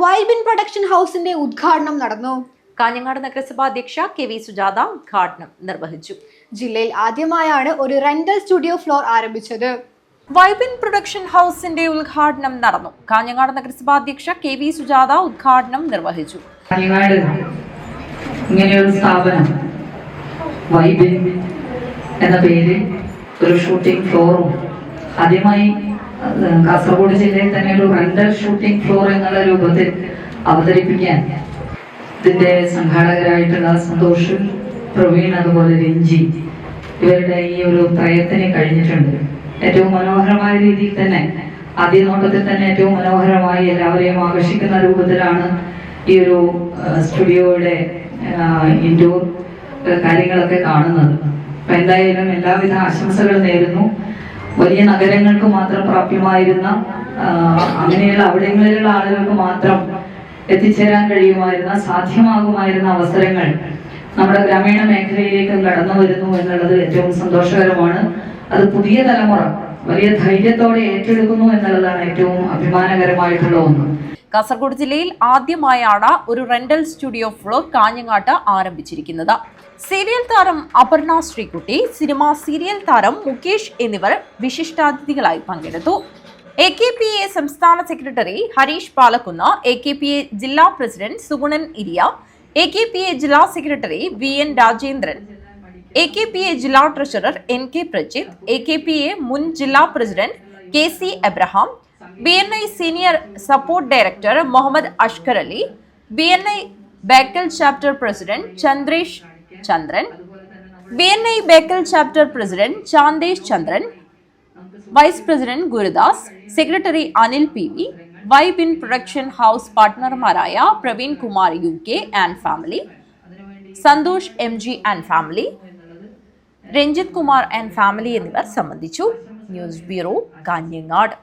വൈബിൻ production ഹൗസിന്റെ ഉദ്ഘാടനം നടന്നു. കാഞ്ഞങ്ങാട് നഗരസഭാ അധ്യക്ഷ കെ വി സുജാത ഉദ്ഘാടനം നിർവഹിച്ചു. ജില്ലയിൽ ആദ്യമായാണ് ഒരു റെന്റൽ സ്റ്റുഡിയോ ഫ്ലോർ ആരംഭിച്ചത്. വൈബിൻ പ്രൊഡക്ഷൻ ഹൗസിന്റെ ഉദ്ഘാടനം നടന്നു. കാഞ്ഞങ്ങാട് നഗരസഭാ അധ്യക്ഷ കെ വി സുജാത ഉദ്ഘാടനം നിർവഹിച്ചു. കാഞ്ഞങ്ങാട് ഇങ്ങനെയൊരു സ്ഥാപനം വൈബിൻ എന്ന പേര് ഒരു ഷൂട്ടിംഗ് ഫ്ലോറും ആദ്യമായി കാസർഗോഡ് ജില്ലയിൽ തന്നെ ഒരു റെന്റൽ ഷൂട്ടിംഗ് ഫ്ലോർ എന്നുള്ള രൂപത്തിൽ അവതരിപ്പിക്കാൻ ഇതിന്റെ സംഘാടകരായിട്ടുള്ള സന്തോഷ് പ്രവീൺ അതുപോലെ രഞ്ജി ഇവരുടെ ഈ ഒരു പ്രയത്നം കഴിഞ്ഞിട്ടുണ്ട്. ഏറ്റവും മനോഹരമായ രീതിയിൽ തന്നെ ആദ്യ നോട്ടത്തിൽ തന്നെ ഏറ്റവും മനോഹരമായി എല്ലാവരെയും ആകർഷിക്കുന്ന രൂപത്തിലാണ് ഈ ഒരു സ്റ്റുഡിയോയുടെ ഇൻഡോർ കാര്യങ്ങളൊക്കെ കാണുന്നത്. അപ്പൊ എന്തായാലും എല്ലാവിധ ആശംസകൾ നേരുന്നു. വലിയ നഗരങ്ങൾക്ക് മാത്രം പ്രാപ്യമായിരുന്ന അങ്ങനെയുള്ള അവിടങ്ങളിലുള്ള ആളുകൾക്ക് മാത്രം എത്തിച്ചേരാൻ കഴിയുമായിരുന്ന സാധ്യമാകുമായിരുന്ന അവസരങ്ങൾ നമ്മുടെ ഗ്രാമീണ മേഖലയിലേക്കും കടന്നു വരുന്നു എന്നുള്ളത് ഏറ്റവും സന്തോഷകരമാണ്. അത് പുതിയ തലമുറ വലിയ ധൈര്യത്തോടെ ഏറ്റെടുക്കുന്നു എന്നുള്ളതാണ് ഏറ്റവും അഭിമാനകരമായിട്ടുള്ള ഒന്ന്. കാസർഗോഡ് ജില്ലയിൽ ആദ്യമായാണ് ഒരു റെന്റൽ സ്റ്റുഡിയോ ഫ്ലോർ കാഞ്ഞങ്ങാട്ട് ആരംഭിച്ചിരിക്കുന്നത്. സീരിയൽ താരം അപർണ ശ്രീകുട്ടി സിനിമ സീരിയൽ താരം മുകേഷ് എന്നിവർ വിശിഷ്ടാതിഥികളായി പങ്കെടുത്തു. എ കെ പി എ സംസ്ഥാന secretary Harish Palakkunnu A K P A ജില്ലാ president Sugunan Iriya A K P A ജില്ലാ secretary V N Rajendran A K P A ജില്ലാ treasurer N K Prajith A K P A മുൻ ജില്ലാ president K C Abraham B N I senior support director Muhammad Ashkar Ali B N I Bekal chapter president Chandresh Chandran B N I Bekal chapter president Chandesh Chandran vice president Gurudas secretary Anil P V vibe in production house പാർട്ട്ണർമാരായ Praveen Kumar U K and family Santhosh M G and family Ranjith Kumar and family എന്നിവർ സംബന്ധിച്ചു. News bureau Kanhangad.